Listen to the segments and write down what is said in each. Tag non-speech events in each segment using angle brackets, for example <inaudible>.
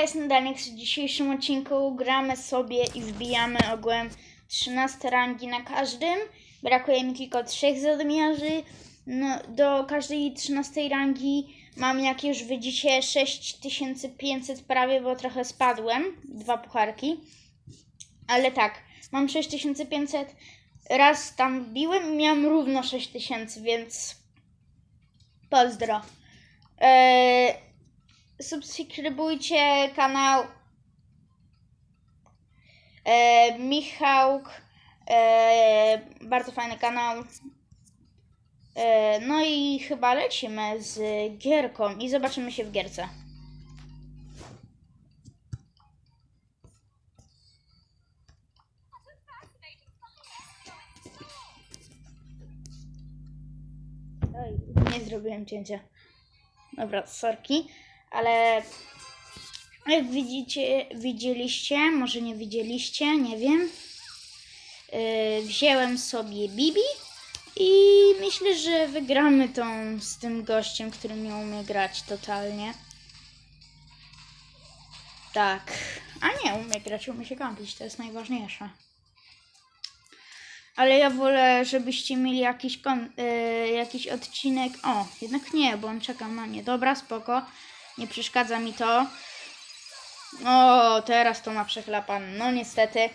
jest Danik. W dzisiejszym odcinku gramy sobie i wbijamy ogółem 13 rangi na każdym. Brakuje mi tylko trzech zadmiarzy. No, do każdej 13 rangi mam, jak już widzicie, 6500 prawie, bo trochę spadłem. Dwa pucharki. Ale tak, mam 6500. Raz tam wbiłem i miałem równo 6000, więc pozdro. Eee, subskrybujcie kanał e, Michałk. E, bardzo fajny kanał. E, no i chyba lecimy z gierką i zobaczymy się w gierce. Nie zrobiłem cięcia. Dobra, sorki, ale jak widzicie, widzieliście, może nie widzieliście, nie wiem. Yy, wziąłem sobie Bibi i myślę, że wygramy tą z tym gościem, który nie umie grać totalnie. Tak. A nie, umie grać, umie się kampić, to jest najważniejsze. Ale ja wolę, żebyście mieli jakiś, kon, y, jakiś odcinek. O, jednak nie, bo on czeka na mnie. Dobra, spoko. Nie przeszkadza mi to. O, teraz to ma przechlapane. No niestety.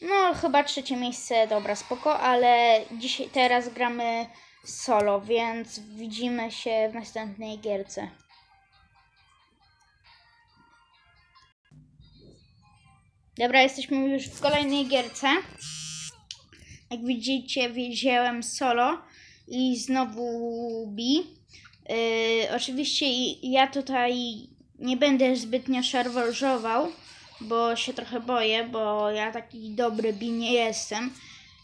No, chyba trzecie miejsce, dobra, spoko, ale dzisiaj, teraz gramy solo, więc widzimy się w następnej gierce. Dobra, jesteśmy już w kolejnej gierce. Jak widzicie, wziąłem solo i znowu bi. Yy, oczywiście ja tutaj nie będę zbytnio szarwożował, bo się trochę boję, bo ja taki dobry bi nie jestem.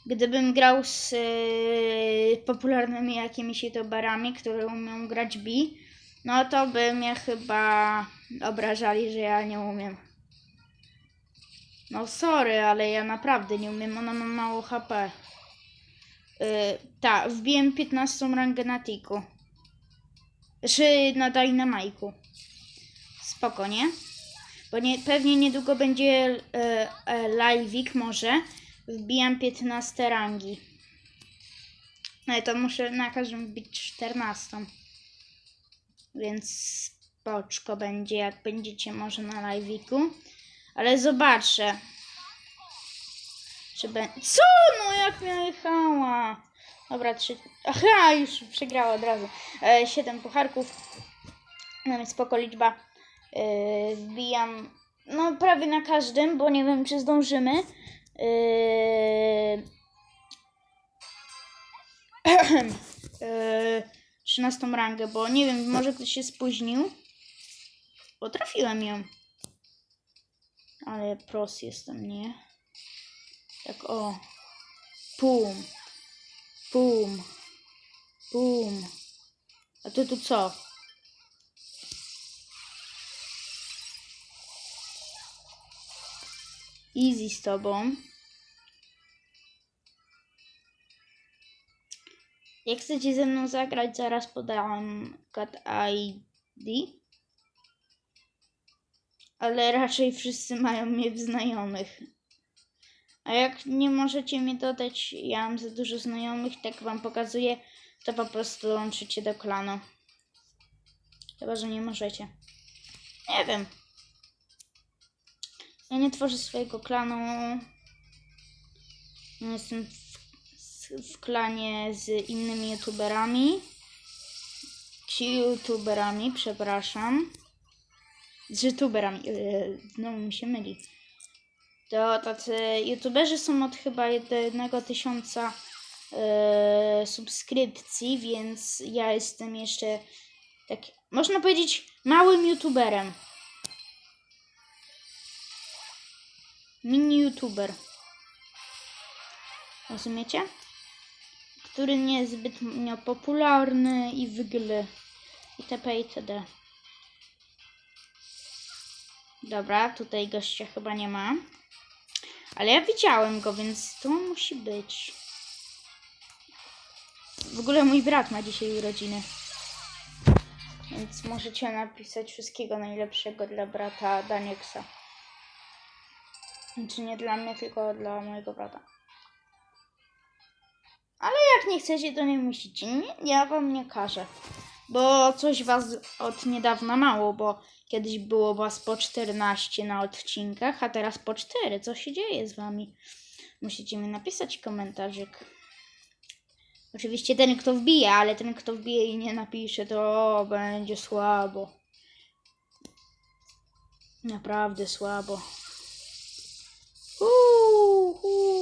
Gdybym grał z yy, popularnymi jakimiś youtuberami, które umieją grać bi, no to by mnie chyba obrażali, że ja nie umiem. No sorry, ale ja naprawdę nie umiem, ona ma mało HP. Yy, tak, wbiłem 15 rangę na tiku. Czy na Dynamajku. Spoko, nie? Bo nie, pewnie niedługo będzie e, e, live'ik może. Wbijam 15 rangi. Ale to muszę na każdym wbić 14. Więc spoczko będzie, jak będziecie może na live'iku. Ale zobaczę. Czy be... Co? No jak miała jechała? Dobra, trzy... Aha, już przegrała od razu. E, siedem pucharków. No więc spoko liczba. E, wbijam no prawie na każdym, bo nie wiem czy zdążymy. E, <clears throat> e, 13 rangę, bo nie wiem, może ktoś się spóźnił. Bo trafiłem ją. Ale pros jestem, nie? Tak o. Pum. Pum. Pum. A ty tu co? Easy z tobą. Jak chcecie ze mną zagrać, zaraz podam cat ID. Ale raczej wszyscy mają mnie w znajomych. A jak nie możecie mnie dodać, ja mam za dużo znajomych, tak wam pokazuję, to po prostu łączycie do klanu. Chyba, że nie możecie. Nie wiem. Ja nie tworzę swojego klanu. Jestem w, w klanie z innymi youtuberami. Czy youtuberami, przepraszam. Z youtuberami. Yy, znowu mi się myli. To tacy youtuberzy są od chyba jednego tysiąca e, subskrypcji, więc ja jestem jeszcze tak, można powiedzieć, małym youtuberem. Mini youtuber. Rozumiecie? Który nie jest zbytnio popularny i wygl. itp. itd. Dobra, tutaj gościa chyba nie ma. Ale ja widziałem go, więc to musi być. W ogóle mój brat ma dzisiaj urodziny. Więc możecie napisać wszystkiego najlepszego dla brata Danieksa. Znaczy nie dla mnie, tylko dla mojego brata. Ale jak nie chcecie, to nie musicie. Ja wam nie każę. Bo coś was od niedawna mało, bo kiedyś było was po 14 na odcinkach, a teraz po 4. Co się dzieje z wami? Musicie mi napisać komentarzyk. Oczywiście ten, kto wbije, ale ten, kto wbije i nie napisze, to będzie słabo. Naprawdę słabo. Uuu, hu.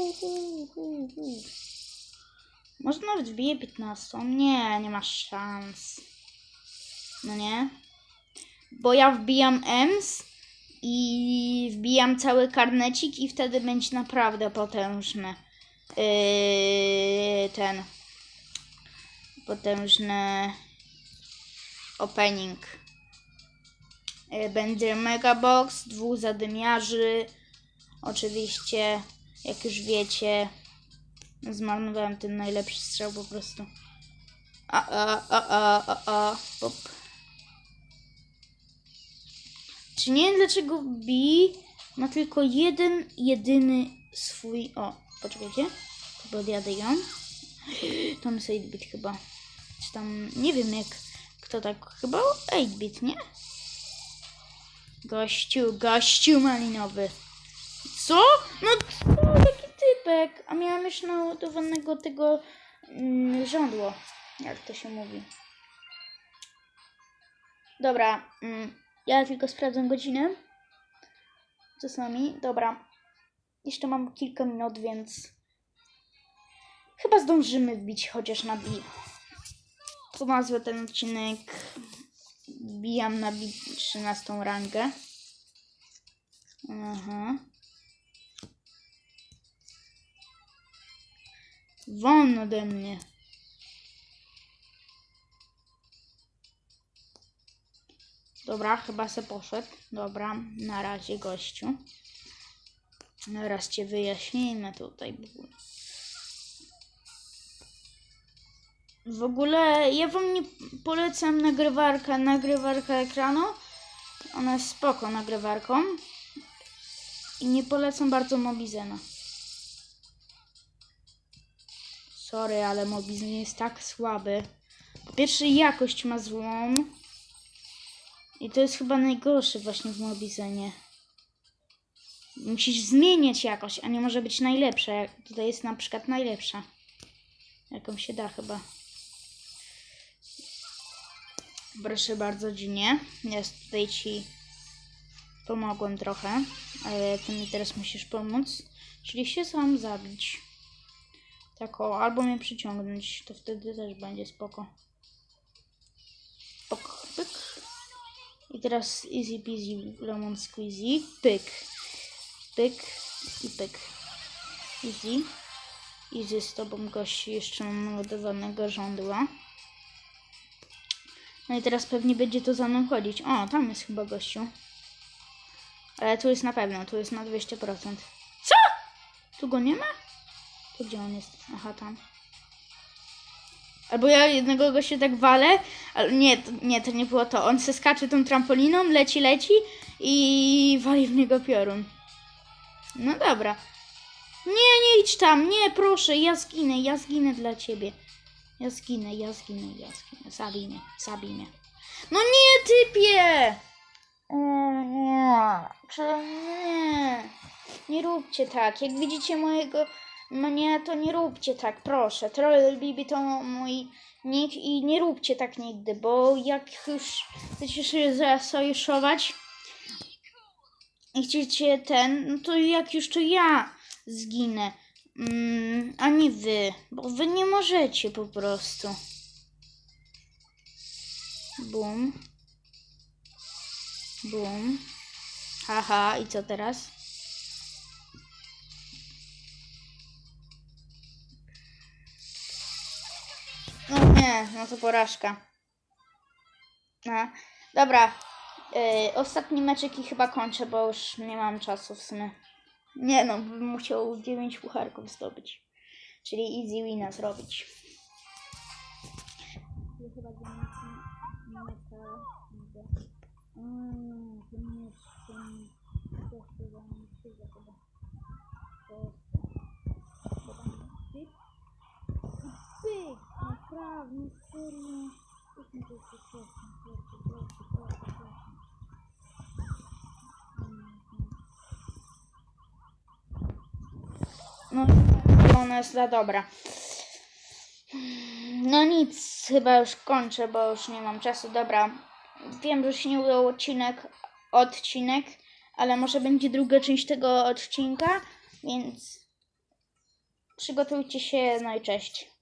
Może nawet wbije 15. Nie, nie masz szans. No nie? Bo ja wbijam EMS i wbijam cały karnecik i wtedy będzie naprawdę potężny. Yy, ten potężny opening. Yy, Będzie megabox, dwóch zadymiarzy. Oczywiście, jak już wiecie, zmarnowałem ten najlepszy strzał po prostu. A, a, a, a, a, a, pop. Czy nie wiem dlaczego B ma tylko jeden, jedyny swój... O, poczekajcie. Chyba odjadę ją. Tam jest 8-bit chyba. Czy tam, nie wiem jak, kto tak, chyba 8-bit, nie? Gościu, gościu malinowy. Co? No co, jaki typek? A miałam już naładowanego tego mm, żądło, jak to się mówi. Dobra, mm, ja tylko sprawdzę godzinę. Czasami, dobra. Jeszcze mam kilka minut, więc chyba zdążymy wbić chociaż na bi. To nazwę ten odcinek Bijam na bi 13 rangę. Aha. Won ode mnie. Dobra, chyba se poszedł. Dobra, na razie gościu. Raz cię wyjaśnijmy tutaj w ogóle. W ogóle ja wam nie polecam nagrywarka, nagrywarka ekranu. Ona jest spoko nagrywarką. I nie polecam bardzo Mobizena. Sorry, ale Mobizen jest tak słaby. Po pierwsze jakość ma złą. I to jest chyba najgorsze właśnie w Mobizenie. Musisz zmieniać jakość, a nie może być najlepsza. Jak Tutaj jest na przykład najlepsza. Jaką się da chyba. Proszę bardzo, Ginie. Ja tutaj ci pomogłem trochę, ale ty mi teraz musisz pomóc. Czyli się sam zabić. Tak o, albo mnie przyciągnąć, to wtedy też będzie spoko. Pok, pyk. I teraz easy peasy lemon squeezy. Pyk. Pyk i pyk. Easy. Easy z tobą gości jeszcze mam naładowanego żądła. No i teraz pewnie będzie to za mną chodzić. O, tam jest chyba gościu. Ale tu jest na pewno, tu jest na 200%. Co? Tu go nie ma? To gdzie on jest? Aha, tam. Albo ja jednego gościa tak walę, ale nie, nie, to nie było to. On se skacze tą trampoliną, leci, leci i wali w niego piorun. No dobra. Nie, nie idź tam, nie, proszę, ja zginę, ja zginę dla ciebie. Ja zginę, ja zginę, ja zginę. Zabij mnie. No nie, typie! O nie, nie. Nie róbcie tak. Jak widzicie mojego mnie, to nie róbcie tak, proszę. Troll Bibi to mój nick i nie róbcie tak nigdy, bo jak już chcecie się zasojuszować i chcecie ten, no to jak już to ja zginę. Mm, a nie wy, bo wy nie możecie po prostu. Bum. Bum. Haha, i co teraz? Nie, no to porażka. No, dobra. Yy, ostatni meczyk i chyba kończę, bo już nie mam czasu w sumie. Nie no, bym musiał 9 pucharków zdobyć. Czyli easy wina zrobić. Nie jest ten... To chyba nie przyjdzie chyba. To jest ten. Podam pyk. I pyk! Naprawdę, serio. Już to jest proszę. No, jest za dobra. No nic, chyba już kończę, bo już nie mam czasu. Dobra, wiem, że się nie udał odcinek, odcinek, ale może będzie druga część tego odcinka, więc przygotujcie się, no i cześć.